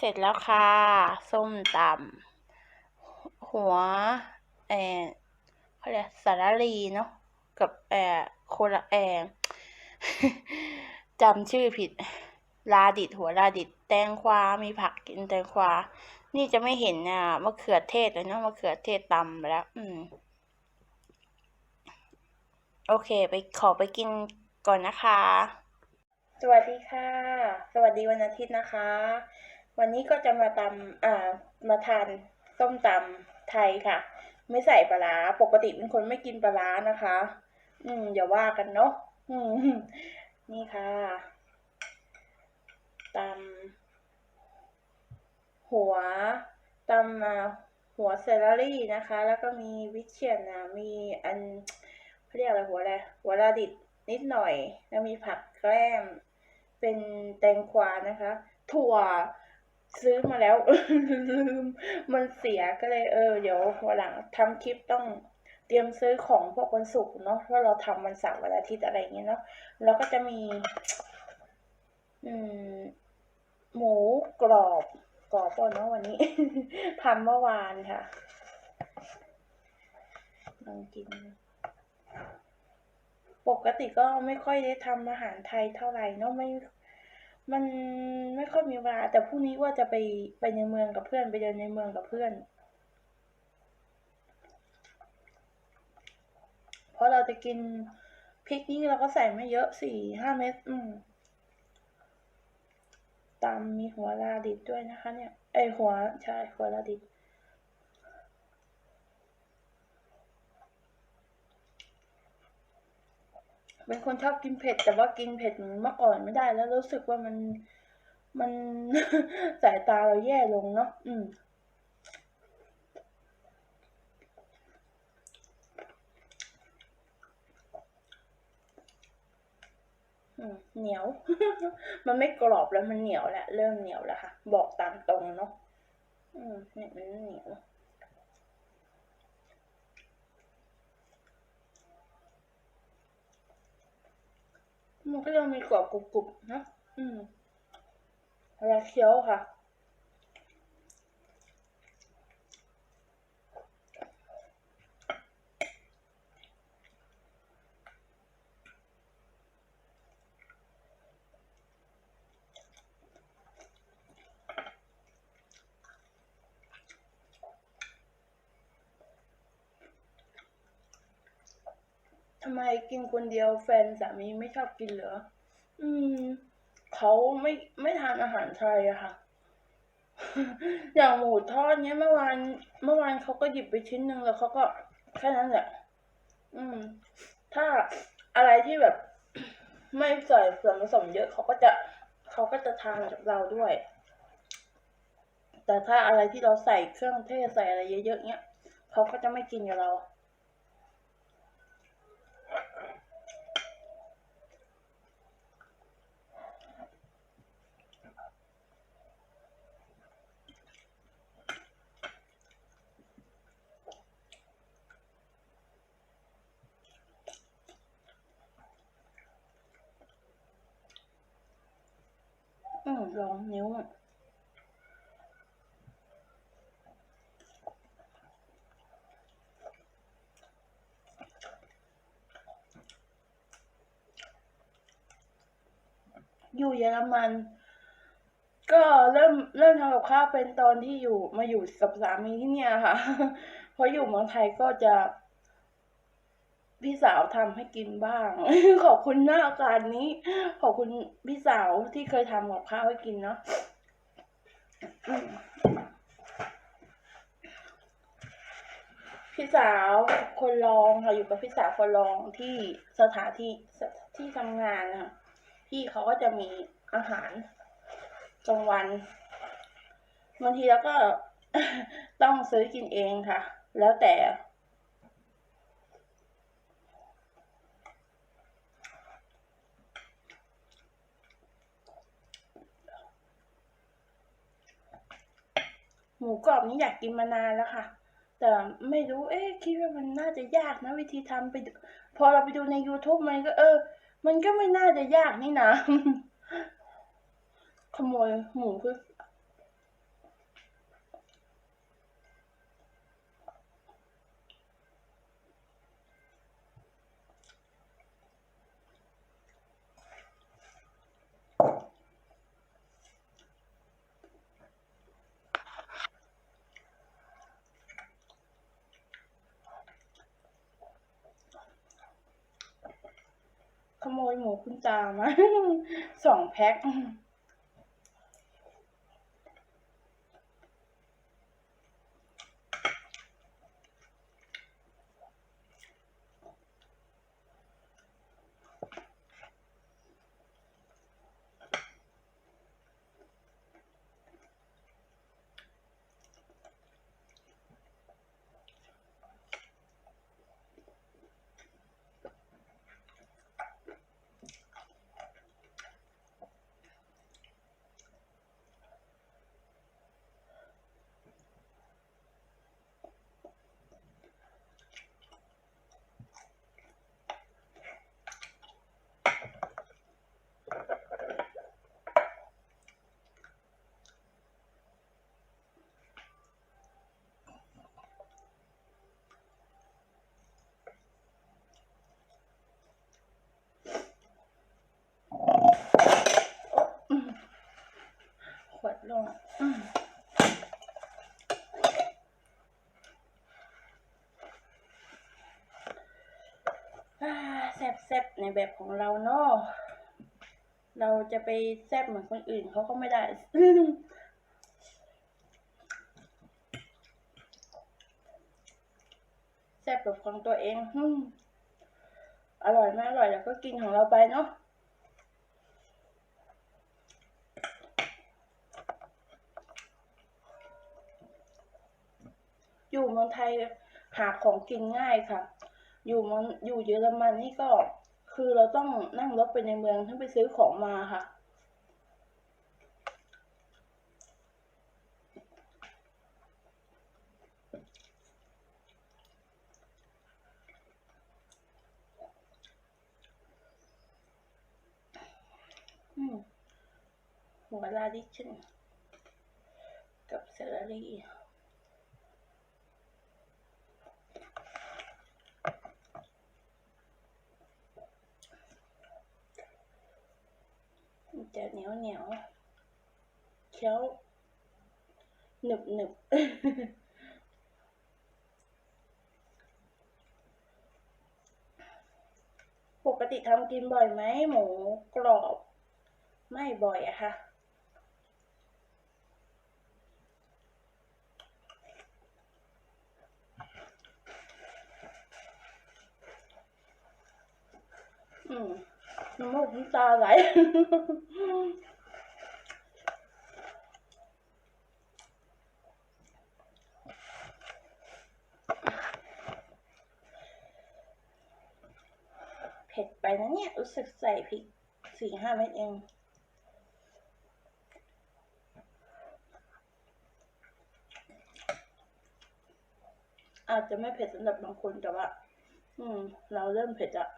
เสร็จแล้วค่ะ ส้มตำหัวเออเขาเรียกสารลีเนาะกับเออโคละเออจำชื่อผิดลาดิดหัวลาดิดแตงควา มีผักกินแตงควา นี่จะไม่เห็นอะมะเขือเทศเลยเนาะมะเขือเทศตำไปแล้ว อืม โอเค ไปขอไปกินก่อนนะคะ สวัสดีค่ะ สวัสดีวันอาทิตย์นะคะ วันนี้ก็จะมาตำอ่ามาทานส้มตำไทยค่ะ ไม่ใส่ปลาร้าปกติเป็นคนไม่กินปลาร้านะคะ อืมอย่าว่ากันเนาะอืมนี่ค่ะตำหัวตำอ่าหัวเซลลารี่นะคะ แล้วก็มีวิเชียนนะมีอันเขาเรียกอะไรหัวอะไรหัวลาดิดนิดหน่อย แล้วมีผักแกล้มเป็นแตงกวานะคะ ถั่ว ซื้อมาแล้วลืมมันเสียก็เลยเออเดี๋ยววันหลังทำคลิปต้องเตรียมซื้อของพวกวันศุกร์เนาะเพราะเราทำวันเสาร์วันอาทิตย์อะไรอย่างเงี้ยเนาะแล้วก็จะมี อืม หมูกรอบกรอบก่อนเนาะวันนี้ ทำเมื่อวานค่ะลองกิน ปกติก็ไม่ค่อยได้ทำอาหารไทยเท่าไหร่เนาะไม่ มันไม่ค่อยมีเวลา แต่พรุ่งนี้ว่าจะไปไปในเมืองกับเพื่อนไปเดินในเมืองกับเพื่อน เพราะเราจะกินพริกนี่เราก็ใส่ไม่เยอะสี่ห้าเม็ดอืมตามมีหัวลาดิดด้วยนะคะ เนี่ยไอหัวใช่หัวลาดิด เป็นคนชอบกินเผ็ด แต่ว่ากินเผ็ดเมื่อก่อนไม่ได้แล้วรู้สึกว่ามันมันสายตาเราแย่ลงเนาะอืมอืมเหนียว มันไม่กรอบแล้วมันเหนียวแล้วเริ่มเหนียวแล้วค่ะ บอกตามตรงเนาะ อืมเนี่ยมันเหนียว มันก็ยังมีกรอบกรุบๆนะ อืมเวลาเคี้ยวค่ะำไมกินคนเดียวแฟนสามีไม่ชอบกินเหรอ อืม เขาไม่ไม่ทานอาหารไทยอะค่ะ อย่างหมูทอดเนี้ยเมื่อวานเมื่อวานเขาก็หยิบไปชิ้นหนึ่งแล้วเขาก็แค่นั้นแหละ อืม ถ้าอะไรที่แบบ ไม่ใส่ส่วนผสมเยอะเขาก็จะเขาก็จะทานกับเราด้วย แต่ถ้าอะไรที่เราใส่เครื่องเทศใส่อะไรเยอะๆเนี้ยเขาก็จะไม่กินกับเรา อืมลองนิ้วอะอยู่เยอรมัน ก็เริ่มเริ่มทำกับข้าวเป็นตอนที่อยู่มาอยู่กับสามีที่เนี่ยค่ะ เพราะอยู่เมืองไทยก็จะ พี่สาวทำให้กินบ้าง ขอบคุณหน้าโอกาสนี้ ขอบคุณพี่สาวที่เคยทำกับข้าวให้กินเนาะพี่สาวคนรองค่ะอยู่กับพี่สาวคนรองที่สถานที่ที่ทำงานนะคะพี่เขาก็จะมีอาหารกลางวันบางทีแล้วก็ต้องซื้อกินเองค่ะ แล้วแต่ หมูกรอบนี้อยากกินมานานแล้วค่ะ แต่ไม่รู้ เอ๊ะคิดว่ามันน่าจะยากนะวิธีทำไป พอเราไปดูใน YouTube มันก็เออ มันก็ไม่น่าจะยากนี่นะ ขโมยหมูคือ ขโมยหมูคุณตามาสองแพ็ค ขวดลงอืมอ่า แซ่บๆในแบบของเราเนาะเราจะไปแซ่บเหมือนคนอื่นเขาก็ไม่ได้แซ่บแบบของตัวเองอร่อยไม่อร่อยเราก็กินของเราไปเนาะอยู่เมืองไทยหาของกินง่ายค่ะ อยู่มืองอยู่เยอรมันนี่ก็คือเราต้องนั่งรถไปในเมืองถ้าไปซื้อของมาค่ะ หัวลาดิชนกับเซลลารี่ จะเหนียวเหนียวเคี้ยวหนึบหนึบปกติทำกินบ่อยไหมหมูกรอบ ไม่บ่อยอะค่ะอืมน้ำมูกน้ำตาไหล เผ็ดไปนะเนี่ย รู้สึกใส่พริกสี่ห้าเม็ดเองอาจจะไม่เผ็ดสำหรับบางคนแต่ว่า อืม เราเริ่มเผ็ดอะ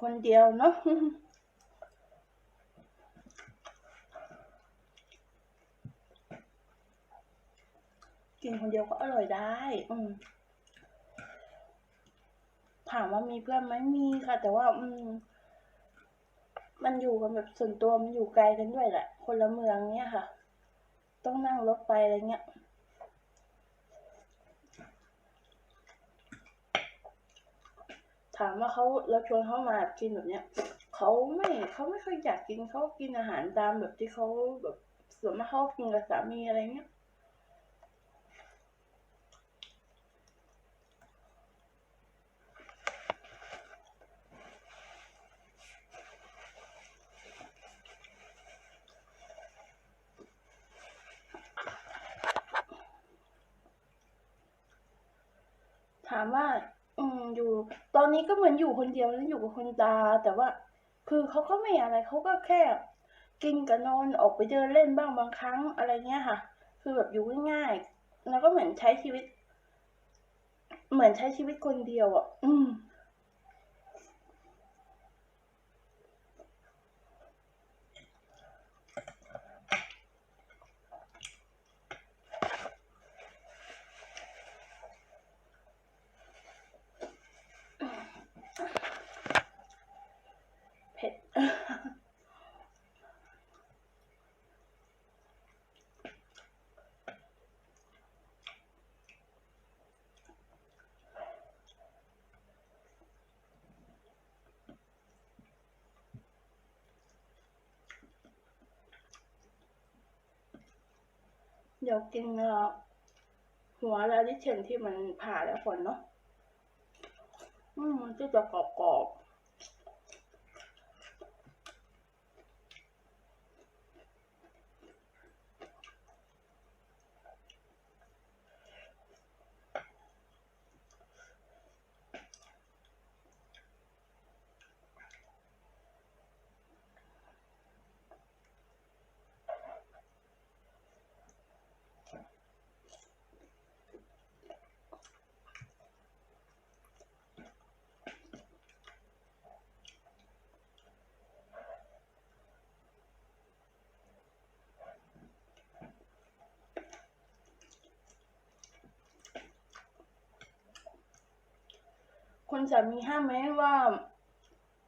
คนเดียวเนาะกินคนเดียวก็อร่อยได้ อืมถามว่ามีเพื่อนไหมมีค่ะ แต่ว่า อืม มันอยู่กันแบบส่วนตัวมันอยู่ไกลกันด้วยแหละ คนละเมืองเนี้ยค่ะ ต้องนั่งรถไปอะไรเงี้ย ถามว่าเขาเราชวนเขามากินแบบเนี้ยเขาไม่เขาไม่ค่อยอยากกินเขากินอาหารตามแบบที่เขาแบบส่วนมากเขากินกับสามีอะไรเงี้ยถามว่า อยู่ ตอนนี้ก็เหมือนอยู่คนเดียวแล้วอยู่กับคนตา แต่ว่า คือเขาก็ไม่อะไรเขาก็แค่ กินกับนอนออกไปเดินเล่นบ้างบางครั้งอะไรเงี้ยค่ะ คือแบบอยู่ง่ายๆแล้วก็เหมือนใช้ชีวิต เหมือนใช้ชีวิตคนเดียวอะ อืม เผ็ด เดี๋ยวกินเนื้อหัวแล้วที่เชนที่มันผ่าแล้วฝนเนาะ อืมมันก็จะกรอบๆ คุณสามีห้ามไหมว่า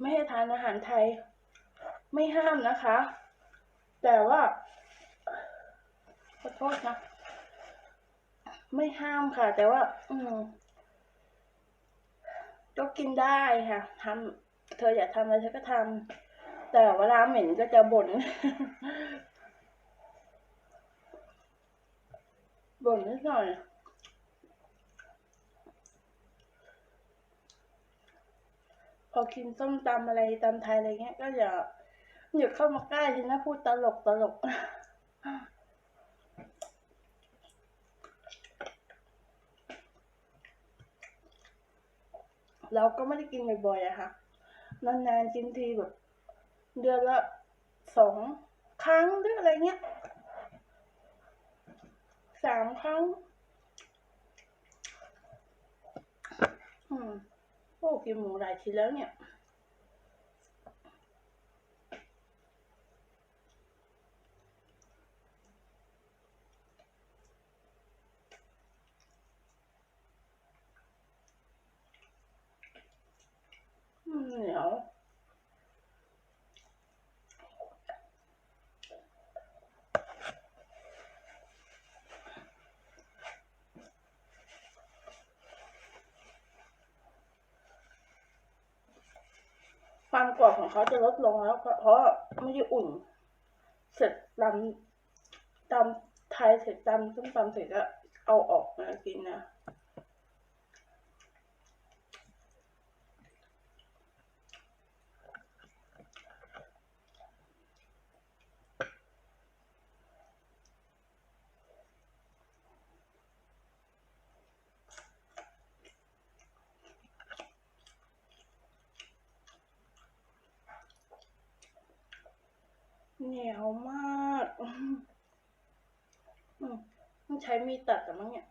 ไม่ให้ทานอาหารไทย ไม่ห้ามนะคะ แต่ว่าขอโทษนะไม่ห้ามค่ะ แต่ว่า อืมก็กินได้ค่ะทำเธออยากทำอะไรเธอก็ทำแต่เวลาเหม็นก็จะบ่นบ่นนิดหน่อย อกินส้มตำอะไรตำไทยอะไรเงี้ย ก็อย่าอย่าเข้ามาใกล้ฉันนะพูดตลกตลกเราก็ไม่ได้กินบ่อยๆอะค่ะ นานๆกินทีแบบ เดือนละสองครั้งหรืออะไรเงี้ยสามครั้ง อืม โอ้กินหมูหลายทีแล้วเนี่ย อืมเหนียว ความกรอบของเขาจะลดลงแล้ว เพราะไม่ได้อุ่น เสร็จตำตำไทยเสร็จตำส้มตำเสร็จก็เอาออกมากินนะ เหนียวมากต้องใช้มีดตัดแต่มั้งเนี่ย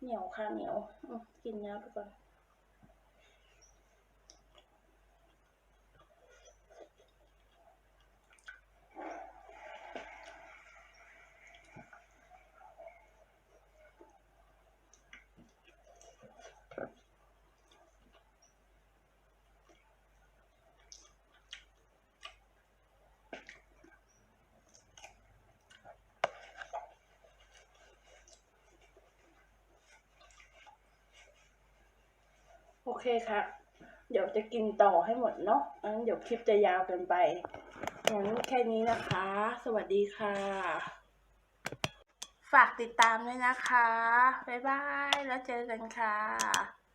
เหนียวค่ะเหนียวกินน้ำไปก่อน เคค่ะ เดี๋ยวจะกินต่อให้หมดเนาะงั้นเดี๋ยวคลิปจะยาวเกินไปงั้นแค่นี้นะคะ สวัสดีค่ะ ฝากติดตามด้วยนะคะ บ๊ายบาย แล้วเจอกันค่ะ